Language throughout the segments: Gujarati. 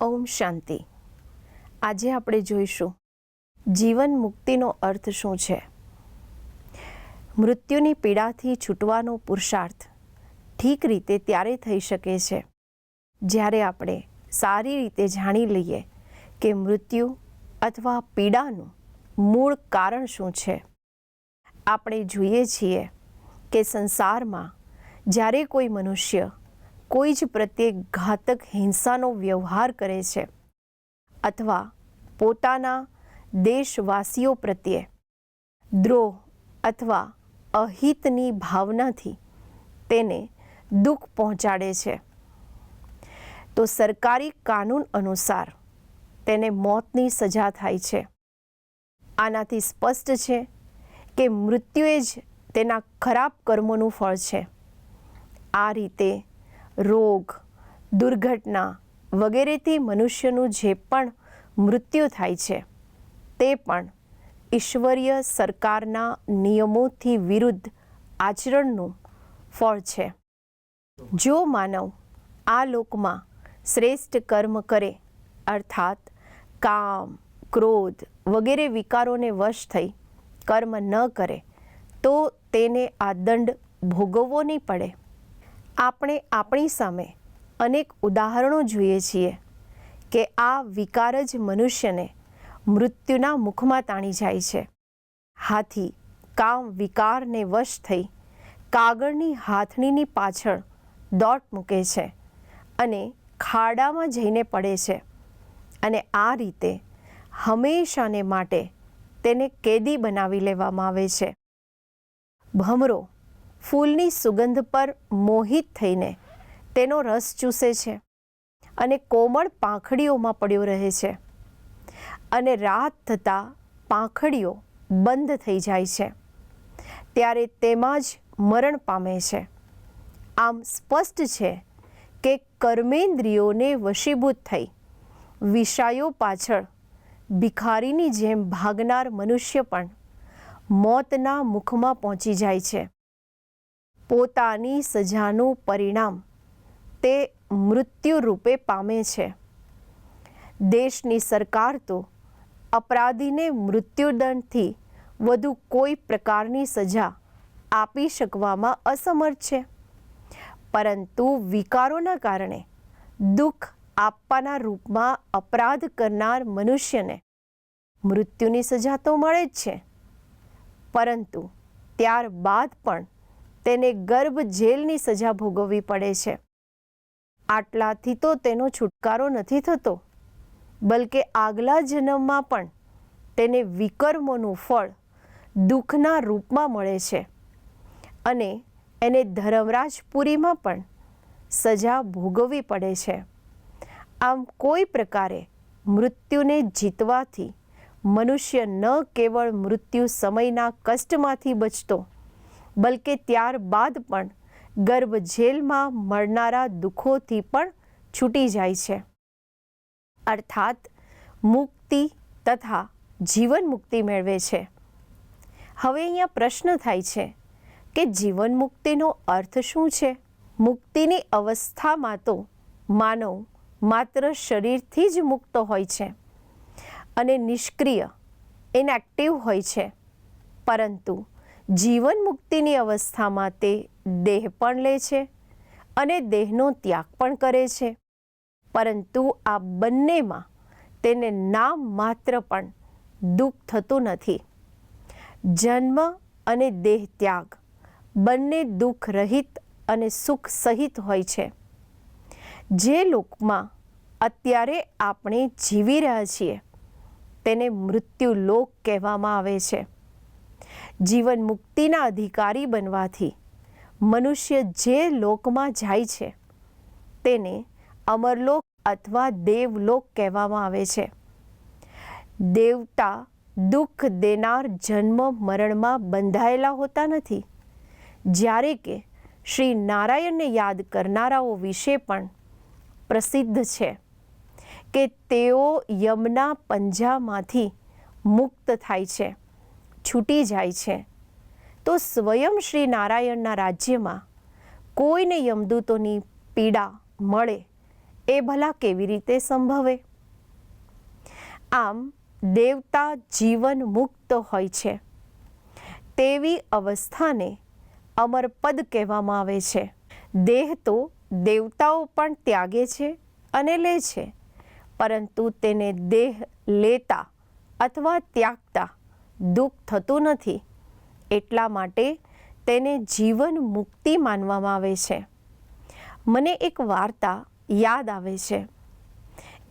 ઓમ શાંતિ. આજે આપણે જોઈશું, જીવન મુક્તિનો અર્થ શું છે? મૃત્યુની પીડાથી છૂટવાનો પુરુષાર્થ ઠીક રીતે ત્યારે થઈ શકે છે, જ્યારે આપણે સારી રીતે જાણી લઈએ કે મૃત્યુ અથવા પીડાનું મૂળ કારણ શું છે. આપણે જોઈએ છીએ કે સંસારમાં જ્યારે કોઈ મનુષ્ય કોઈ જ પ્રત્યે ઘાતક હિંસાનો વ્યવહાર કરે છે અથવા પોતાના દેશવાસીઓ પ્રત્યે દ્રોહ અથવા અહિતની ભાવનાથી તેને દુઃખ પહોંચાડે છે. તો સરકારી કાનૂન અનુસાર તેને મોતની સજા થાય છે. આનાથી સ્પષ્ટ છે કે મૃત્યુએ જ તેના ખરાબ કર્મોનું ફળ છે. આ રીતે રોગ, દુર્ઘટના વગેરેથી મનુષ્યનું જે પણ મૃત્યુ થાય છે, તે પણ ઈશ્વરીય સરકારના નિયમોથી વિરુદ્ધ આચરણનું ફળ છે. જો માનવ આ લોકમાં શ્રેષ્ઠ કર્મ કરે, અર્થાત કામ, ક્રોધ વગેરે વિકારોને વશ થઈ કર્મ ન કરે, તો તેને આ દંડ ભોગવવો નહીં પડે. આપણે આપણી સામે અનેક ઉદાહરણો જોઈએ છીએ કે આ વિકાર જ મનુષ્યને મૃત્યુના મુખમાં તાણી જાય છે. હાથી કામ વિકારને વશ થઈ કાગળની હાથણીની પાછળ દોટ મૂકે છે અને ખાડામાં જઈને પડે છે અને આ રીતે હંમેશાને માટે તેને કેદી બનાવી લેવામાં આવે છે. ભમરો ફૂલની સુગંધ પર મોહિત થઈને તેનો રસ ચૂસે છે અને કોમળ પાંખડીઓમાં પડ્યો રહે છે. અને રાત થતાં પાંખડીઓ બંધ થઈ જાય છે. ત્યારે તેમાં જ મરણ પામે છે. આમ સ્પષ્ટ છે કે કર્મેન્દ્રિયોને વશીભૂત થઈ વિષયો પાછળ ભિખારીની જેમ ભાગનાર મનુષ્ય પણ મોતના મુખમાં પહોંચી જાય છે. પોતાની સજાનું પરિણામ તે મૃત્યુ રૂપે પામે છે. દેશની સરકાર તો અપરાધીને મૃત્યુદંડથી વધુ કોઈ પ્રકારની સજા આપી શકવામાં અસમર્થ છે. પરંતુ વિકારોના કારણે દુઃખ આપવાના રૂપમાં અપરાધ કરનાર મનુષ્યને મૃત્યુની સજા તો મળે જ છે. પરંતુ ત્યારબાદ પણ તેને ગર્ભ જેલની સજા ભોગવવી પડે છે. આટલાથી તો તેનો છુટકારો નથી થતો, બલકે આગલા જન્મમાં પણ તેને વિકર્મોનું ફળ દુઃખના રૂપમાં મળે છે અને એને ધર્મરાજપુરીમાં પણ સજા ભોગવવી પડે છે. આમ કોઈ પ્રકારે મૃત્યુને જીતવાથી મનુષ્ય ન કેવળ મૃત્યુ સમયના કષ્ટમાંથી બચતો બલકે ત્યારબાદ પણ ગર્ભ જેલમાં મળનારા દુઃખોથી પણ છૂટી જાય છે. અર્થાત, મુક્તિ તથા જીવન મુક્તિ મેળવે છે. હવે અહીંયા પ્રશ્ન થાય છે કે જીવન મુક્તિનો અર્થ શું છે? મુક્તિની અવસ્થામાં તો માનવ માત્ર શરીરથી જ મુક્ત હોય છે અને નિષ્ક્રિય ઇનએક્ટિવ હોય છે. પરંતુ જીવન મુક્તિની અવસ્થામાં તે દેહ પણ લે છે અને દેહનો ત્યાગ પણ કરે છે. પરંતુ આ બંનેમાં તેને નામ માત્ર પણ દુઃખ થતું નથી. જન્મ અને દેહ ત્યાગ બંને દુઃખ રહિત અને સુખ સહિત હોય છે. જે લોકમાં અત્યારે આપણે જીવી રહ્યા છીએ તેને મૃત્યુ લોક કહેવામાં આવે છે. જીવન મુક્તિના અધિકારી બનવાથી મનુષ્ય જે લોકમાં જાય છે, તેને અમરલોક અથવા દેવલોક કહેવામાં આવે છે. દેવતા દુઃખ દેનાર જન્મ મરણમાં બંધાયેલા હોતા નથી. જ્યારે કે શ્રી નારાયણને યાદ કરનારાઓ વિશે પણ પ્રસિદ્ધ છે કે તેઓ યમના પંજામાંથી મુક્ત થાય છે. છૂટી જાય છે. તો સ્વયં શ્રી નારાયણના રાજ્યમાં કોઈને યમદૂતોની પીડા મળે એ ભલા કેવી રીતે સંભવે? આમ દેવતા જીવન મુક્ત હોય છે. તેવી અવસ્થાને અમરપદ કહેવામાં આવે છે. દેહ તો દેવતાઓ પણ ત્યાગે છે અને લે છે, પરંતુ તેને દેહ લેતા અથવા ત્યાગતા દુઃખ થતું નથી. એટલા માટે તેને જીવન મુક્તિ માનવામાં આવે છે. મને એક વાર્તા યાદ આવે છે.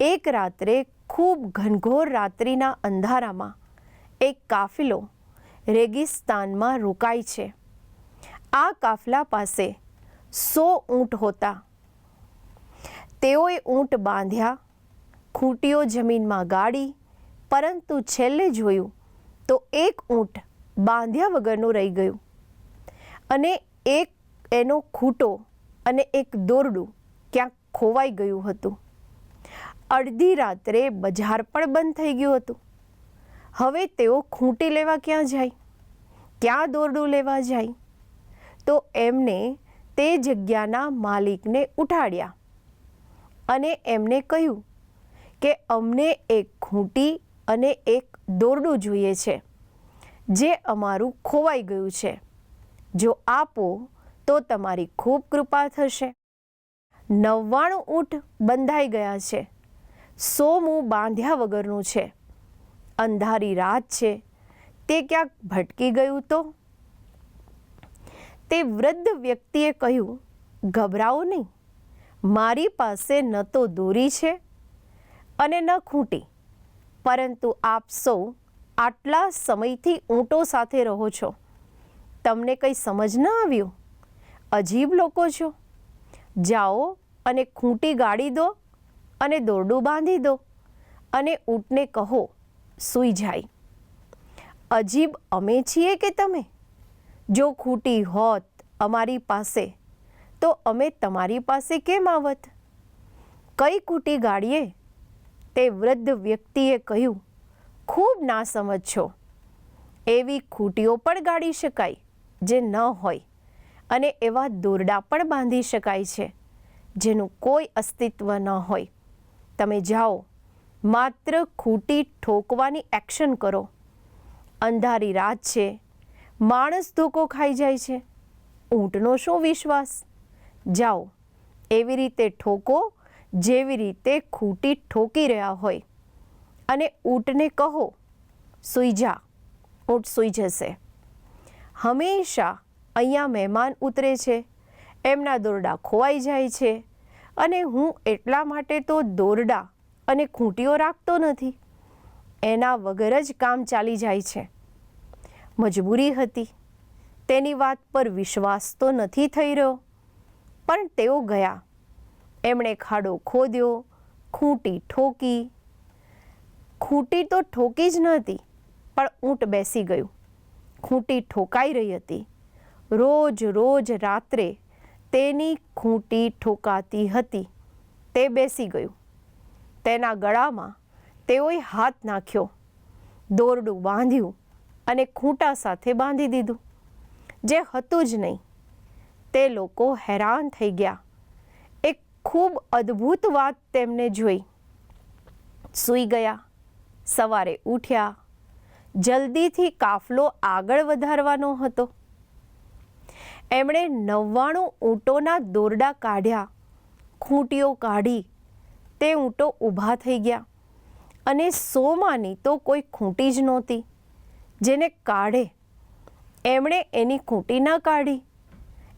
એક રાત્રે ખૂબ ઘનઘોર રાત્રિના અંધારામાં એક કાફિલો રેગિસ્તાનમાં રોકાય છે. આ કાફલા પાસે સો ઊંટ હોતા. તેઓએ ઊંટ બાંધ્યા, ખૂંટીઓ જમીનમાં ગાળી, પરંતુ છેલ્લે જોયું તો એક ઊંટ બાંધ્યા વગરનું રહી ગયું. અને એક એનો ખૂંટો અને એક દોરડું ક્યાંક ખોવાઈ ગયું હતું. અડધી રાત્રે બજાર પણ બંધ થઈ ગયું હતું. હવે તેઓ ખૂંટી લેવા ક્યાં જાય? ક્યાં દોરડું લેવા જાય? તો એમને તે જગ્યાના માલિકને ઉઠાડ્યા અને એમને કહ્યું કે અમને એક ખૂંટી અને એક દોરડું જોઈએ છે, જે અમારું ખોવાઈ ગયું છે. જો આપો, તો તમારી ખૂબ કૃપા થશે. નવ્વાણું ઊંટ બંધાઈ ગયા છે. સોમું બાંધ્યા વગરનું છે. અંધારી રાત છે. તે ક્યાંક ભટકી ગયું તો? તે વૃદ્ધ વ્યક્તિએ કહ્યું, ગભરાઓ નહીં. મારી પાસે ન તો દોરી છે અને ન ખૂંટી. પરંતુ આપ સૌ આટલા સમયથી ઊંટો સાથે રહો છો. તમને કંઈ સમજ ન આવ્યું? અજીબ લોકો છો. જાઓ અને ખૂંટી ગાળી દો અને દોરડું બાંધી દો અને ઊંટને કહો, સૂઈ જાય. અજીબ અમે છીએ કે તમે? જો ખૂંટી હોત અમારી પાસે, તો અમે તમારી પાસે કેમ આવત? કઈ ખૂંટી ગાડીએ તે વૃદ્ધ વ્યક્તિએ કહ્યું, ખૂબ ના સમજ છો. એવી ખૂટીઓ પણ ગાડી શકાય જે ન હોય અને એવા દોરડા પણ બાંધી શકાય છે જેનું કોઈ અસ્તિત્વ ન હોય. તમે જાઓ, માત્ર ખૂટી ઠોકવાની એક્શન કરો. અંધારી રાત છે, માણસ ધોકો ખાઈ જાય છે, ઊંટનો શું વિશ્વાસ? જાઓ, એવી રીતે ઠોકો જેવી રીતે ખૂંટી ઠોકી રહ્યા હોય. અને ઊંટને કહો, સૂઈ જા, ઊંટ સૂઈ જશે. હંમેશા અહીંયા મહેમાન ઉતરે છે. એમના દોરડા ખોવાઈ જાય છે. અને હું એટલા માટે તો દોરડા અને ખૂંટીઓ રાખતો નથી. એના વગર જ કામ ચાલી જાય છે. મજબૂરી હતી. તેની વાત પર વિશ્વાસ તો નથી થઈ રહ્યો. પણ તેઓ ગયા. એમણે ખાડો ખોદ્યો, ખૂંટી ઠોકી. ખૂંટી તો ઠોકી જ નહોતી પણ ઊંટ બેસી ગયું. ખૂંટી ઠોકાઈ રહી હતી. રોજ રોજ રાત્રે તેની ખૂંટી ઠોકાતી હતી. તે બેસી ગયું. તેના ગળામાં તેઓએ હાથ નાખ્યો. દોરડું બાંધ્યું અને ખૂંટા સાથે બાંધી દીધું. જે હતું જ નહીં. તે લોકો હેરાન થઈ ગયા. ખૂબ અદ્ભુત વાત તેમને જોઈ. સૂઈ ગયા, સવારે ઉઠ્યા, જલ્દીથી કાફલો આગળ વધારવાનો હતો. એમણે નવ્વાણું ઊંટોના દોરડા કાઢ્યા, ખૂંટીઓ કાઢી, તે ઊંટો ઊભા થઈ ગયા અને સોમાંની તો કોઈ ખૂંટી જ નહોતી, જેને કાઢે. એમણે એની ખૂંટી ન કાઢી,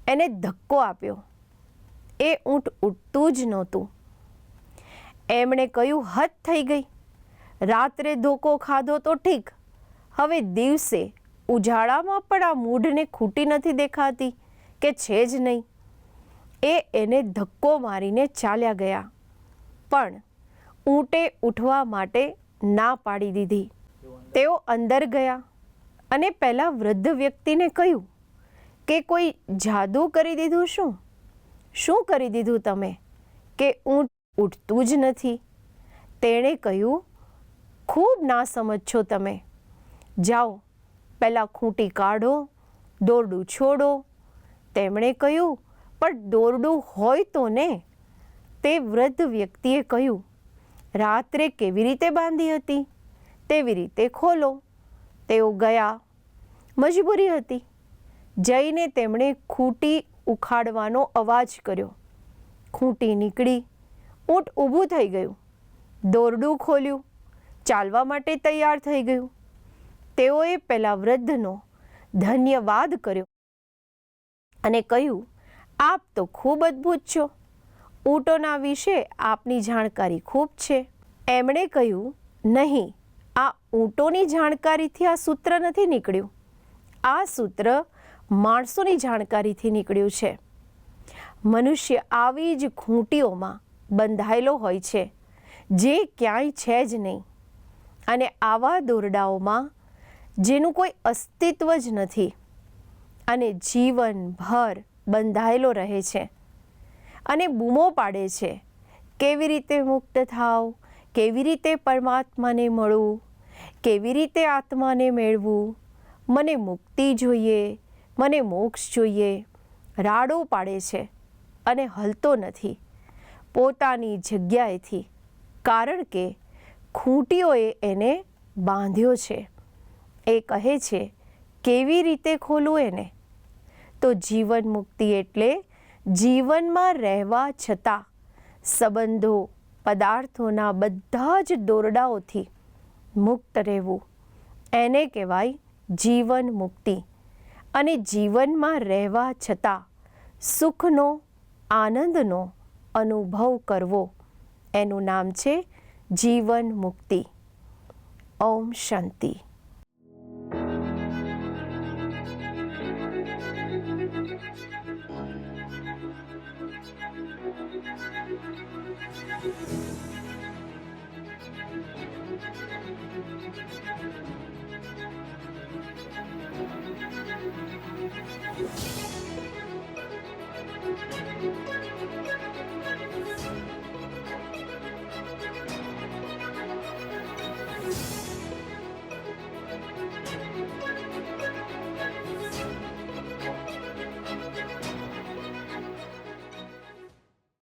એને ધક્કો આપ્યો. એ ઊંટ ઉઠતું જ નહોતું. એમણે કહ્યું, હદ થઈ ગઈ. રાત્રે ધોકો ખાધો તો ઠીક. હવે દિવસે ઉજાળામાં પણ આ મૂઢને ખૂટી નથી દેખાતી કે છે જ નહીં. એ એને ધક્કો મારીને ચાલ્યા ગયા. પણ ઊંટે ઉઠવા માટે ના પાડી દીધી. તેઓ અંદર ગયા અને પહેલાં વૃદ્ધ વ્યક્તિને કહ્યું કે, કોઈ જાદુ કરી દીધું શું? શું કરી દીધું તમે? કે ઊંટ ઉઠતું જ નથી? તેણે કહ્યું, ખૂબ ના સમજ છો તમે. જાઓ, પહેલાં ખૂંટી કાઢો, દોરડું છોડો. તેમણે કહ્યું, પણ દોરડું હોય તો ને? તે વૃદ્ધ વ્યક્તિએ કહ્યું, રાત્રે કેવી રીતે બાંધી હતી? તેવી રીતે ખોલો. તેઓ ગયા. મજબૂરી હતી. જઈને તેમણે ખૂંટી ઉખાડવાનો અવાજ કર્યો. ખૂંટી નીકળી. ઊંટ ઊભું થઈ ગયું. દોરડું ખોલ્યું. ચાલવા માટે તૈયાર થઈ ગયું. તેઓએ પેલા વૃદ્ધનો ધન્યવાદ કર્યો અને કહ્યું, આપ તો ખૂબ અદ્ભુત છો. ઊંટોના વિશે આપની જાણકારી ખૂબ છે. એમણે કહ્યું, નહીં, આ ઊંટોની જાણકારીથી આ સૂત્ર નથી નીકળ્યું. આ સૂત્ર માણસોની જાણકારીથી નીકળ્યું છે. મનુષ્ય આવી જ ખૂંટીઓમાં બંધાયેલો હોય છે, જે ક્યાંય છે જ નહીં. અને આવા દોરડાઓમાં જેનું કોઈ અસ્તિત્વ જ નથી અને જીવનભર બંધાયેલો રહે છે અને બૂમો પાડે છે, કેવી રીતે મુક્ત થાવ, કેવી રીતે પરમાત્માને મળવું, કેવી રીતે આત્માને મેળવું, મને મુક્તિ જોઈએ મને મોક્ષ જોઈએ, રાડો પાડે છે અને હલતો નથી. પોતાની જગ્યાએથી, કારણ કે ખૂંટીઓએ એને બાંધ્યો છે. એ કહે છે, કેવી રીતે ખોલવું એને? તો જીવન મુક્તિ એટલે જીવનમાં રહેવા છતાં સંબંધો, પદાર્થોના બધા જ દોરડાઓથી મુક્ત રહેવું. એને કહેવાય જીવન મુક્તિ. અને જીવનમાં રહેવા છતાં સુખનો, આનંદનો અનુભવ કરવો. એનું નામ છે જીવન મુક્તિ. ઓમ શાંતિ.